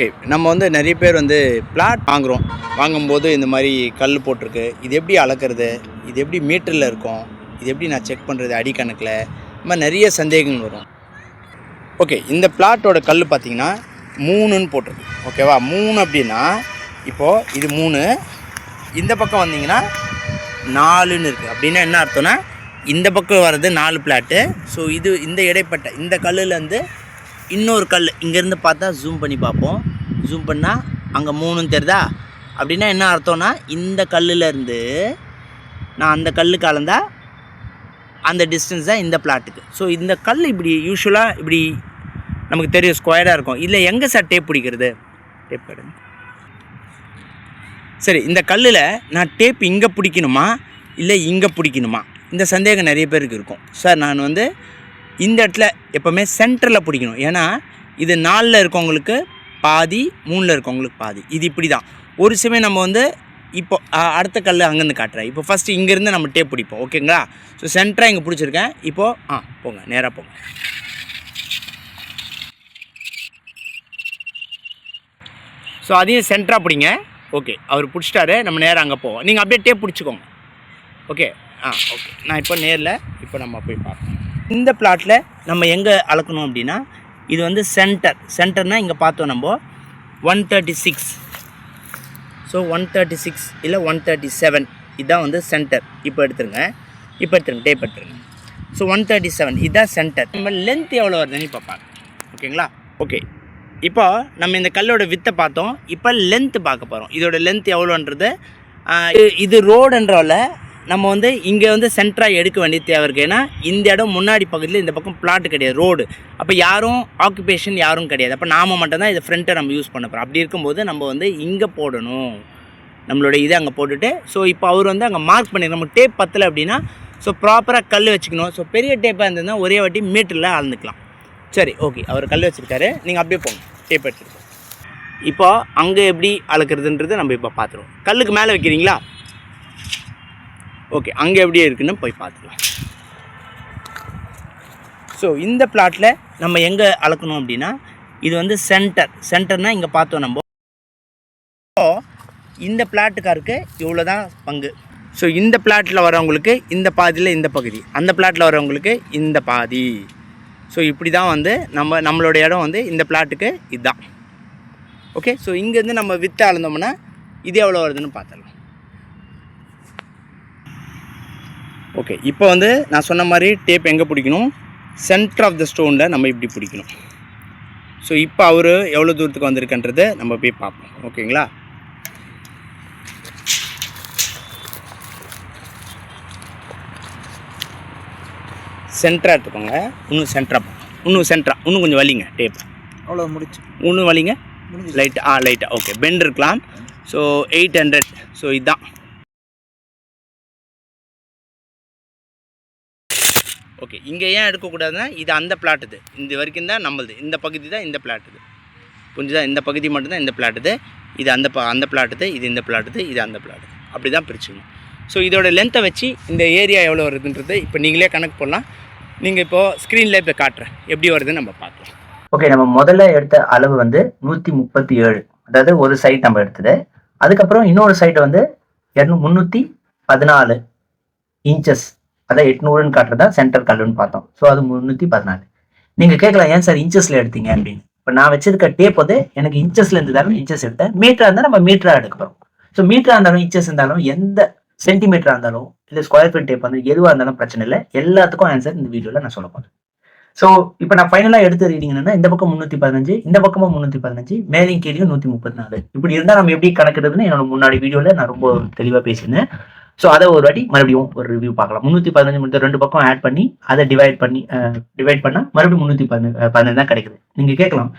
Okay நம்ம வந்து நிறைய பேர் வந்து பிளாட் வாங்குகிறோம் வாங்கும்போது இந்த மாதிரி கல் போட்டிருக்கு. இது எப்படி அளக்கிறது? இது எப்படி மீட்டரில் இருக்கும்? இது எப்படி நான் செக் பண்ணுறது அடிக்கணக்கில் இந்த மாதிரி நிறைய சந்தேகங்கள் வரும். ஓகே இந்த பிளாட்டோட கல் பார்த்தீங்கன்னா மூணுன்னு போட்டிருக்கு. ஓகேவா? மூணு அப்படின்னா இப்போது இது மூணு. இந்த பக்கம் வந்தீங்கன்னா நாலுன்னு இருக்குது அப்படின்னா என்ன அர்த்தம்னா இந்த பக்கம் வர்றது நாலு பிளாட்டு. ஸோ இது இந்த இடைப்பட்ட இந்த கல்லுலேருந்து இன்னொரு கல் இங்கேருந்து பார்த்தா ஜூம் பண்ணி பார்ப்போம். ஜூம் பண்ணால் அங்கே மூணும் தெரியுதா? அப்படின்னா என்ன அர்த்தம்னா இந்த கல்லுலேருந்து நான் அந்த கல் கலந்தால் அந்த டிஸ்டன்ஸ் தான் இந்த பிளாட்டுக்கு ஸோ இந்த கல் இப்படி யூஸ்வலாக இப்படி நமக்கு தெரியும் ஸ்கொயராக இருக்கும். இல்லை எங்கே சார் டேப் பிடிக்கிறது? டேப் எடுங்க சரி இந்த கல்லில் நான் டேப் இங்கே பிடிக்கணுமா? இல்லை இங்கே பிடிக்கணுமா? இந்த சந்தேகம் நிறைய பேருக்கு இருக்கும். சார் நான் வந்து இந்த இடத்துல எப்போவுமே சென்டரில் பிடிக்கணும். ஏன்னா இது நாலில் இருக்கவங்களுக்கு பாதி மூணில் இருக்கவங்களுக்கு பாதி. இது இப்படி தான் ஒரு சமயம் நம்ம வந்து இப்போ அடுத்த கல் அங்கேருந்து காட்டுறேன் இப்போ ஃபஸ்ட்டு இங்கேருந்து நம்ம டேப் பிடிப்போம். ஓகேங்களா ஸோ சென்டராக இங்கே பிடிச்சிருக்கேன். இப்போது ஆ போங்க. நேராக போங்க. ஸோ அதையும் சென்டராக பிடிங்க. ஓகே அவர் பிடிச்சிட்டாரு. நம்ம நேராக அங்கே போவோம். நீங்கள் அப்படியே டேப் பிடிச்சிக்கோங்க. ஓகே ஆ ஓகே நான் இப்போ நேரில் இப்போ நம்ம போய் பார்ப்போம். இந்த பிளாட்டில் நம்ம எங்கே அளக்கணும் அப்படின்னா இது வந்து சென்டர் சென்டர்னால் இங்கே பார்த்தோம் நம்ம. One thirty six so one thirty six இல்லை ஒன் தேர்ட்டி செவன் இதுதான் வந்து சென்டர் இப்போ எடுத்துருங்க. இப்போ எடுத்துருங்க. டேப் எடுத்துருங்க. ஸோ ஒன் தேர்ட்டி செவன் இதுதான் சென்டர் நம்ம லென்த் எவ்வளோ வருதுன்னு இப்போ பார்க்கலாம் ஓகேங்களா? ஓகே இப்போ நம்ம இந்த கல்லோட வித்தை பார்த்தோம். இப்போ லென்த்து பார்க்க போகிறோம் இதோட லென்த் எவ்வளோன்றது இது- இது நம்ம வந்து இங்கே வந்து சென்டராக எடுக்க வேண்டிய தேவை இருக்குது ஏன்னா இந்த இடம் முன்னாடி பக்கத்தில் இந்த பக்கம் பிளாட்டு கிடையாது ரோடு அப்போ யாரும் ஆக்குபேஷன் யாரும் கிடையாது. அப்போ நாம மட்டும்தான் இதை ஃப்ரண்ட்டை நம்ம யூஸ் பண்ண போகிறோம் அப்படி இருக்கும்போது நம்ம வந்து இங்கே போடணும். நம்மளோட இதை அங்கே போட்டுட்டு ஸோ இப்போ அவர் வந்து அங்கே மார்க் பண்ணி நம்ம டேப் பத்தலை அப்படின்னா ஸோ ப்ராப்பராக கல் வச்சுக்கணும். ஸோ பெரிய டேப்பாக இருந்ததுன்னா ஒரே வாட்டி மீட்டரில் அளந்துக்கலாம். சரி ஓகே அவர் கல் வச்சுருக்காரு. நீங்கள் அப்படியே போங்க. டேப் எடுத்துருக்கோம் இப்போ அங்கே எப்படி அளக்கிறதுன்றது நம்ம இப்போ பார்த்துருவோம் கல்லுக்கு மேலே வைக்கிறீங்களா? ஓகே அங்கே எப்படி இருக்குன்னு போய் பார்த்துக்கலாம். ஸோ இந்த பிளாட்டில் நம்ம எங்கே அளக்கணும் அப்படின்னா இது வந்து சென்டர் சென்டர்னால் இங்கே பார்த்தோம் நம்ம. ஸோ இந்த பிளாட்டுக்காருக்கு இவ்வளோ தான் பங்கு. ஸோ இந்த பிளாட்டில் வரவங்களுக்கு இந்த பாதியில் இந்த பகுதி. அந்த பிளாட்டில் வரவங்களுக்கு இந்த பாதி. ஸோ இப்படி தான் வந்து நம்ம நம்மளோட இடம் வந்து இந்த பிளாட்டுக்கு இதுதான் ஓகே ஸோ இங்கேருந்து நம்ம விற்று அளந்தோம்னா இது எவ்வளோ வருதுன்னு பார்த்துடலாம். ஓகே இப்போ வந்து நான் சொன்ன மாதிரி டேப் எங்கே பிடிக்கணும்? சென்டர் ஆஃப் த ஸ்டோனில் நம்ம இப்படி பிடிக்கணும். ஸோ இப்போ அவர் எவ்வளோ தூரத்துக்கு வந்திருக்குன்றதை நம்ம போய் பார்ப்போம். ஓகேங்களா சென்டராக எடுத்துக்கோங்க. இன்னும் சென்டராக இன்னும் சென்டரா இன்னும் கொஞ்சம் வலிங்க டேப் அவ்வளோ முடிச்சு. இன்னும் வலிங்க? முடிஞ்சு லைட் ஆ லைட்டாக ஓகே பெண்ட் இருக்கலாம். ஸோ எயிட் ஹண்ட்ரட் ஸோ இதுதான் ஓகே. இங்கே ஏன் எடுக்கக்கூடாதுன்னா இது அந்த பிளாட்டுது இந்த வரைக்கும் தான் நம்மளுது. இந்த பகுதி தான் இந்த பிளாட்டுது புரிஞ்சுதா? இந்த பகுதி மட்டும்தான் இந்த பிளாட்டுது இது. அந்த ப அந்த பிளாட்டுது இது. இந்த பிளாட்டுது இது. அந்த பிளாட்டுது அப்படி தான் பிரிச்சுக்கணும். ஸோ இதோட லென்த்தை வச்சு இந்த ஏரியா எவ்வளோ வருதுன்றது இப்போ நீங்களே கணக்கு போடலாம் நீங்கள் இப்போது ஸ்க்ரீனில் இப்போ காட்டுறேன். எப்படி வருதுன்னு நம்ம பார்க்கலாம். ஓகே நம்ம முதல்ல எடுத்த அளவு வந்து நூற்றி முப்பத்தி ஏழு. அதாவது ஒரு சைட் நம்ம எடுத்தது. அதுக்கப்புறம் இன்னொரு சைடு வந்து இரநூ முந்நூற்றி பதினாலு இன்ச்சஸ் அதான் எட்நூறுன்னு காட்டுறதா சென்டர் கல்லுன்னு பார்த்தோம். ஸோ அது முந்நூற்றி பதினாலு. நீங்கள் கேட்கலாம் ஏன் சார் இன்ச்சஸில் எடுத்தீங்க? அப்படின்னு. இப்போ நான் வச்சிருக்க டேப் வந்து எனக்கு இன்ச்சஸ்ல இருந்ததாலும் இன்ச்சஸ் எடுத்தேன். மீட்டராக இருந்தால் நம்ம மீட்டராக எடுக்கிறோம் ஸோ மீட்டராக இருந்தாலும் இன்ச்சஸ் இருந்தாலும் எந்த சென்டிமீட்டராக இருந்தாலும் இல்லை ஸ்கொயர் ஃபீட் டேப் வந்து எதுவாக இருந்தாலும் பிரச்சனை இல்லை. எல்லாத்துக்கும் ஆன்சர் இந்த வீடியோவில் நான் சொல்ல போகிறேன் ஸோ இப்போ நான் ஃபைனலாக எடுத்து ரீடிங் இந்த பக்கம் முந்நூற்றி பதினஞ்சு இந்த பக்கமும் முந்நூற்றி பதினஞ்சு மேலையும் கீழே நூற்றி முப்பத்தி நாலு. இப்படி இருந்தால் நம்ம எப்படி கணக்குறதுன்னு என்னோட முன்னாடி வீடியோவில் நான் ரொம்ப தெளிவாக பேசினேன் ஸோ அதை ஒரு வாட்டி மறுபடியும் ஒரு ரிவ்யூ பார்க்கலாம். முந்நூற்றி பதினஞ்சு மணி ரெண்டு பக்கம் ஆட் பண்ணி அதை டிவைட் பண்ணி டிவைட் பண்ணால் மறுபடியும் முந்நூற்றி பதினஞ்சு பதினஞ்சு தான் கிடைக்குது. நீங்கள் கேட்கலாம்.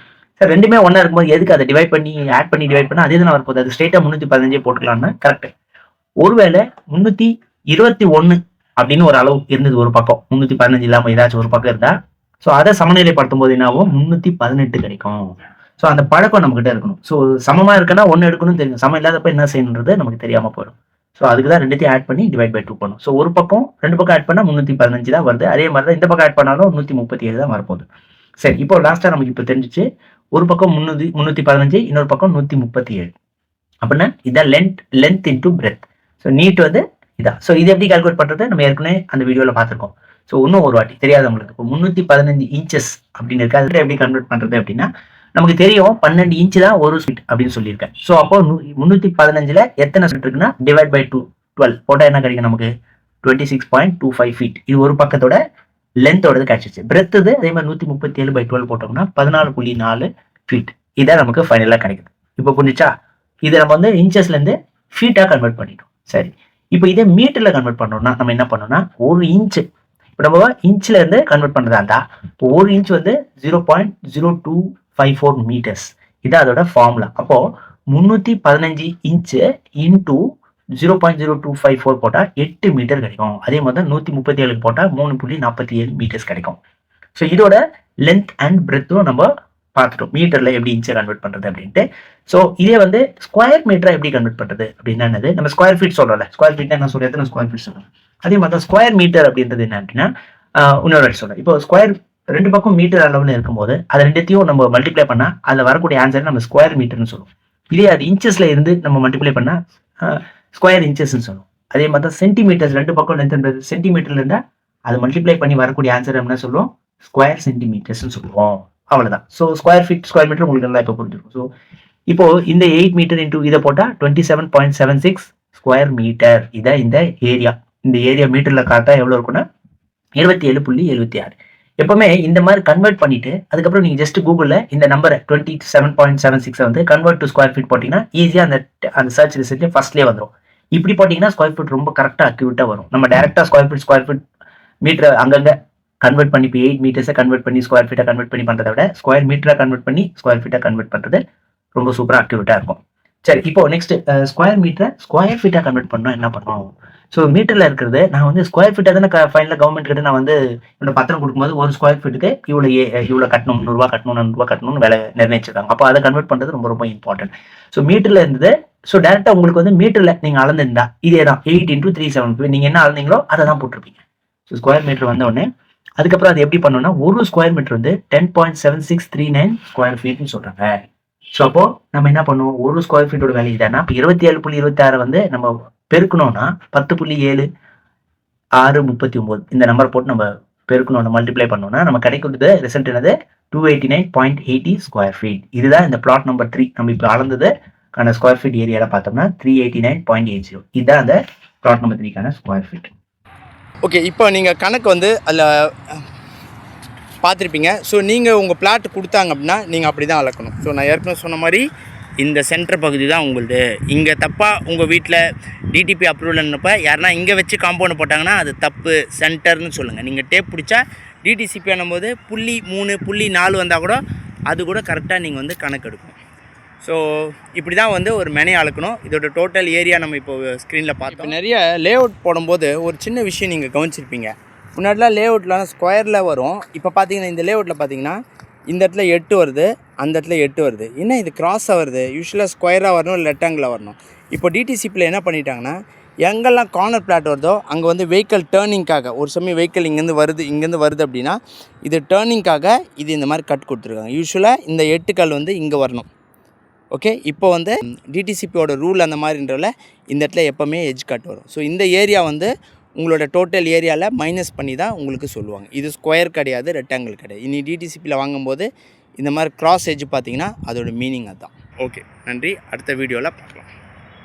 சார் ரெண்டுமே ஒன்றா இருக்கும்போது எதுக்கு அதை டிவைட் பண்ணி ஆட் பண்ணி டிவைட் பண்ணால் அதே தான் வரப்போகுது. அது ஸ்ட்ரெயிட்டாக முந்நூற்றி பதினஞ்சே போட்டுக்கலாம்னா கரெக்ட் ஒருவேளை முந்நூற்றி இருபத்தி ஒன்று அப்படின்னு ஒரு அளவு இருந்தது ஒரு பக்கம். முந்நூற்றி பதினஞ்சு இல்லாமல் ஏதாச்சும் ஒரு பக்கம் இருந்தால் ஸோ அதை சமநிலைப்படுத்தும் போது என்னாகும்? முந்நூற்றி பதினெட்டு கிடைக்கும். ஸோ அந்த பழக்கம் நம்மகிட்ட இருக்கணும். ஸோ சமமாக இருக்குன்னா ஒன்று எடுக்கணும்னு தெரியும். சமம் இல்லாதப்ப என்ன செய்யணுன்றது நமக்கு தெரியாமல் போயிடும். ஸோ அதுக்கு தான் ரெண்டுத்தையும் ஆட் பண்ணி டிவைட் பை டூ பண்ணும். ஸோ ஒரு பக்கம் ரெண்டு பக்கம் ஆட் பண்ணால் முந்நூற்றி பதினஞ்சு தான் வருது. அதே மாதிரி தான் இந்த பக்கம் ஆட் பண்ணாலும் நூற்றி முப்பத்தி ஏழு தான் வரப்போகுது. சரி இப்போ லாஸ்ட்டாக நமக்கு இப்போ தெரிஞ்சிச்சு. ஒரு பக்கம் முந்நூற்றி முந்நூற்றி பதினஞ்சு இன்னொரு பக்கம் நூற்றி முப்பத்தி ஏழு அப்படின்னா இதான் length length into breadth so NEET வந்து இதான் ஸோ இது எப்படி கால்குலேட் பண்ணுறது நம்ம ஏற்கனவே அந்த வீடியோவில் பார்த்துருக்கோம். ஸோ இன்னும் ஒரு வாட்டி தெரியாதவங்களுக்கு இப்போ முந்நூற்றி பதினஞ்சு இன்ச்சஸ் அப்படின்னு இருக்கு? அதில் எப்படி கன்வெர்ட் பண்ணுறது அப்படின்னா நமக்கு தெரியும் பன்னெண்டு இன்ச்சு தான் ஒரு ஸ்வீட் அப்படின்னு சொல்லியிருக்கேன். ஸோ அப்போ முந்நூற்றி பதினஞ்சில் எத்தனை ஸ்வீட் இருக்குன்னா டிவைட் பை டூ டுவெல் போட்டால் என்ன கிடைக்கும் நமக்கு? Twenty six point two five feet இது ஒரு பக்கத்தோட லென்த்தோடது கிடச்சிச்சு பிரெத்துது அதே மாதிரி நூற்றி முப்பத்தி ஏழு பை டுவெல் போட்டோம்னா பதினாலு புள்ளி நாலு ஃபீட் இதான் நமக்கு ஃபைனலாக கிடைக்குது. இப்போ புரிஞ்சிச்சா? இதை நம்ம வந்து இன்ச்சஸ்லேருந்து ஃபீட்டாக கன்வெர்ட் பண்ணிட்டோம். சரி. இப்போ இதே மீட்டரில் கன்வெர்ட் பண்ணோம்னா நம்ம என்ன பண்ணோம்னா ஒரு இன்ச்சு இப்போ நம்ம இன்ச்சில் இருந்து கன்வெர்ட் பண்ணுறதா இருந்தால் இப்போ ஒரு இன்ச் வந்து zero point zero two five four metres இது அதோட ஃபார்முலா அப்போது முந்நூற்றி பதினஞ்சு inch into zero point zero two five four போட்டால் எட்டு மீட்டர் கிடைக்கும். அதே மாதிரி தான் நூற்றி முப்பத்தி ஏழு போட்டால் மூணு புள்ளி நாற்பத்தி ஏழு மீட்டர்ஸ் கிடைக்கும். ஸோ இதோட லென்த் அண்ட் பிரெத்தும் நம்ம பார்த்துட்டோம். மீட்டரில் எப்படி இன்ச்சை கன்வெர்ட் பண்ணுறது அப்படின்ட்டு. ஸோ இதே வந்து ஸ்கொயர் மீட்டரை எப்படி கன்வெர்ட் பண்ணுறது அப்படின்னா என்னது? நம்ம ஸ்கொயர் ஃபீட் சொல்கிறோம்ல ஸ்கொயர் ஃபீட் என்ன சொல்கிறது எத்தனை ஸ்கொயர் ஃபீட் சொல்கிறோம் அதே மாதிரி தான் ஸ்கொயர் மீட்டர் அப்படின்றது என்ன அப்படின்னா இன்னொரு சொல்கிறேன் இப்போ ஸ்கொயர் ரெண்டு பக்கம் மீட்டர் அளவுன்னு இருக்கும்போது அதை ரெண்டுத்தையும் நம்ம மல்டிப்ளை பண்ணால் அதில் வரக்கூடிய ஆன்சர் நம்ம ஸ்கொயர் மீட்டர்னு சொல்லுவோம். இதே அது இன்ச்சஸில் இருந்து நம்ம மல்டிப்ளை பண்ணால் ஸ்கொயர் இன்ச்சஸ்ன்னு சொல்லுவோம். அதே மாதிரி தான் சென்டிமீட்டர்ஸ் ரெண்டு பக்கம் லென்த்ன்றது சென்டிமீட்டர்ல இருந்தால் அது மல்டிப்ளை பண்ணி வரக்கூடிய ஆன்சர் என்ன சொல்லுவோம்? ஸ்கொயர் சென்டிமீட்டர்ஸ்னு சொல்லுவோம். அவ்வளோதான் so square feet square metre உங்களுக்கு நல்லா இப்போ புரிஞ்சிருக்கும். ஸோ இப்போ இந்த எயிட் மீட்டர் இன்டூ இதை போட்டால் twenty seven point seven six square metre இதான் இந்த ஏரியா இந்த ஏரியா மீட்டரில் காட்டா எவ்வளோ இருக்குன்னா இருபத்தி ஏழு புள்ளி எழுபத்தி ஆறு. எப்பவுமே இந்த மாதிரி கன்வெர்ட் பண்ணிட்டு அதுக்கப்புறம் நீங்கள் ஜஸ்ட் கூகுளில் இந்த நம்பரை twenty seven point seven six வந்து கன்வெர்ட் டு ஸ்கொயர் ஃபீட் போட்டிங்கன்னா ஈஸியாக அந்த அந்த சர்ச் ரிசல்ட் ஃபர்ஸ்ட்லேயே வந்துடும் இப்படி போட்டிங்கன்னா ஸ்கொயர் ஃபீட் ரொம்ப கரெக்டாக அக்யூரேட்டாக வரும். நம்ம டேரெக்டாக square feet square feet metre அங்கங்கே கன்வெர்ட் பண்ணி இப்போ எயிட் மீட்டர்ஸை கன்வெர்ட் பண்ணி ஸ்கொயர் ஃபீட்டை கன்வெர்ட் பண்ணி பண்ணுறத விட ஸ்கொயர் மீட்டரை கன்வெர்ட் பண்ணி ஸ்கொயர் ஃபீட்டை கன்வெர்ட் பண்ணுறது ரொம்ப சூப்பராக அக்யூரேட்டாக இருக்கும். சரி இப்போ நெக்ஸ்ட் ஸ்கொயர் மீட்டரை ஸ்கொயர் ஃபீட்டாக கன்வெர்ட் பண்ணோம் என்ன பண்ணுவோம்? ஸோ மீட்டரில் இருக்கிறது நான் வந்து ஸ்கொயர் ஃபீட்டாக தானே ஃபைனலாக கவர்மெண்ட் கிட்ட நான் வந்து என்னோட பத்திரம் கொடுக்கும்போது ஒரு ஸ்கொயர் ஃபீட்டுக்கு இவ்வளோ ஏ இவ்வளோ கட்டணும் நூறுரூவா கட்டணும் நூறுரூவா கட்டணும்னு வேலை நிர்ணயிச்சிருக்காங்க. அப்போ அதை கன்வெர்ட் பண்ணுறது ரொம்ப ரொம்ப இம்பார்ட்டன்ட் ஸோ மீட்டரில் இருந்தது ஸோ டேரெக்டாக உங்களுக்கு வந்து மீட்டரில் நீங்கள் அளந்துருந்தா இதே தான் எயிட் இன்டூ த்ரீ செவன் நீங்கள் என்ன அளந்தீங்களோ அதை தான் போட்டிருப்பீங்க. ஸோ ஸ்கொயர் மீட்டர் வந்த உடனே அதுக்கப்புறம் அது எப்படி பண்ணணும்னா ஒரு ஸ்கொயர் மீட்டர் வந்து ten point seven six three nine square ஃபீட்னு சொல்கிறாங்க ஸோ அப்போ நம்ம என்ன பண்ணுவோம்? ஒரு ஸ்கொயர் ஃபீட்டோட வேல்யூ தானே இப்போ இருபத்தி ஏழு புள்ளி இருபத்தி ஆறு வந்து நம்ம பெருக்கணும்னா பத்து புள்ளி ஏழு ஆறு முப்பத்தி ஒம்பது இந்த நம்பர் போட்டு நம்ம பெருக்கணும் மல்டிப்ளை பண்ணோம்னா நம்ம கிடைக்கிறது ரிசல்ட் என்னது? Two eighty nine point eighty square feet இதுதான் இந்த பிளாட் நம்பர் த்ரீ நம்ம இப்போ அளந்தது கான ஸ்கொயர் ஃபீட் ஏரியாவில் பார்த்தோம்னா three eighty nine point eight zero இதுதான் அந்த பிளாட் நம்பர் த்ரீக்கான ஸ்கொயர் ஃபீட் ஓகே இப்போ நீங்கள் கணக்கு வந்து அதில் பார்த்துருப்பீங்க. ஸோ நீங்கள் உங்கள் பிளாட் கொடுத்தாங்க அப்படின்னா நீங்கள் அப்படி தான் அளக்கணும். ஸோ நான் ஏற்கனவே சொன்ன மாதிரி இந்த சென்டர் பகுதி தான் உங்களுது. இங்கே தப்பாக உங்கள் வீட்டில் டிடிபி அப்ரூவல்னப்ப யாருன்னா இங்கே வச்சு காம்பவுண்ட் போட்டாங்கன்னா அது தப்பு சென்டர்னு சொல்லுங்கள் நீங்கள் டேப் பிடிச்சா டிடிசிபி ஆனும்போது புள்ளி மூணு புள்ளி நாலு வந்தால் கூட அது கூட கரெக்டாக நீங்கள் வந்து கணக்கு எடுக்கணும். ஸோ இப்படி தான் வந்து ஒரு மெனை அளக்கணும். இதோட டோட்டல் ஏரியா நம்ம இப்போ ஸ்க்ரீனில் பார்த்தோம். நிறைய லே அவுட் போடும்போது ஒரு சின்ன விஷயம் நீங்கள் கவனிச்சிருப்பீங்க. முன்னாடிலாம் லே அவுட்லாம் ஸ்கொயரில் வரும். இப்போ பார்த்தீங்கன்னா இந்த லே அவுட்டில் பார்த்தீங்கன்னா இந்த இடத்துல எட்டு வருது அந்த இடத்துல எட்டு வருது. என்ன இது கிராஸாக வருது? யூஸ்வலாக ஸ்கொயராக வரணும் இல்லை ரெக்டாங்கிளாக வரணும்? இப்போ டிடிசிபியில் என்ன பண்ணிட்டாங்கன்னா எங்கெல்லாம் கார்னர் பிளாட் வருதோ அங்கே வந்து வெஹிக்கல் டேர்னிங்காக ஒரு சமயம் வெஹிக்கல் இங்கேருந்து வருது இங்கேருந்து வருது அப்படின்னா இது டேர்னிங்காக இது இந்த மாதிரி கட் கொடுத்துருக்காங்க. யூஸ்வலாக இந்த எட்டு கல் வந்து இங்கே வரணும். ஓகே இப்போ வந்து டிடிசிபியோட ரூல் அந்த மாதிரின்றல இந்த இடத்துல எப்போவுமே எஜ் கட் வரும். ஸோ இந்த ஏரியா வந்து உங்களோட டோட்டல் ஏரியாவில் மைனஸ் பண்ணி தான் உங்களுக்கு சொல்லுவாங்க. இது ஸ்கொயர் கிடையாது ரெக்டாங்கிள் கிடையாது. இனி டிடிசிபியில் வாங்கும்போது இந்த மாதிரி கிராஸ் எஜ் பார்த்தீங்கன்னா அதோட மீனிங் அதுதான் ஓகே நன்றி. அடுத்த வீடியோவில் பார்க்கலாம்.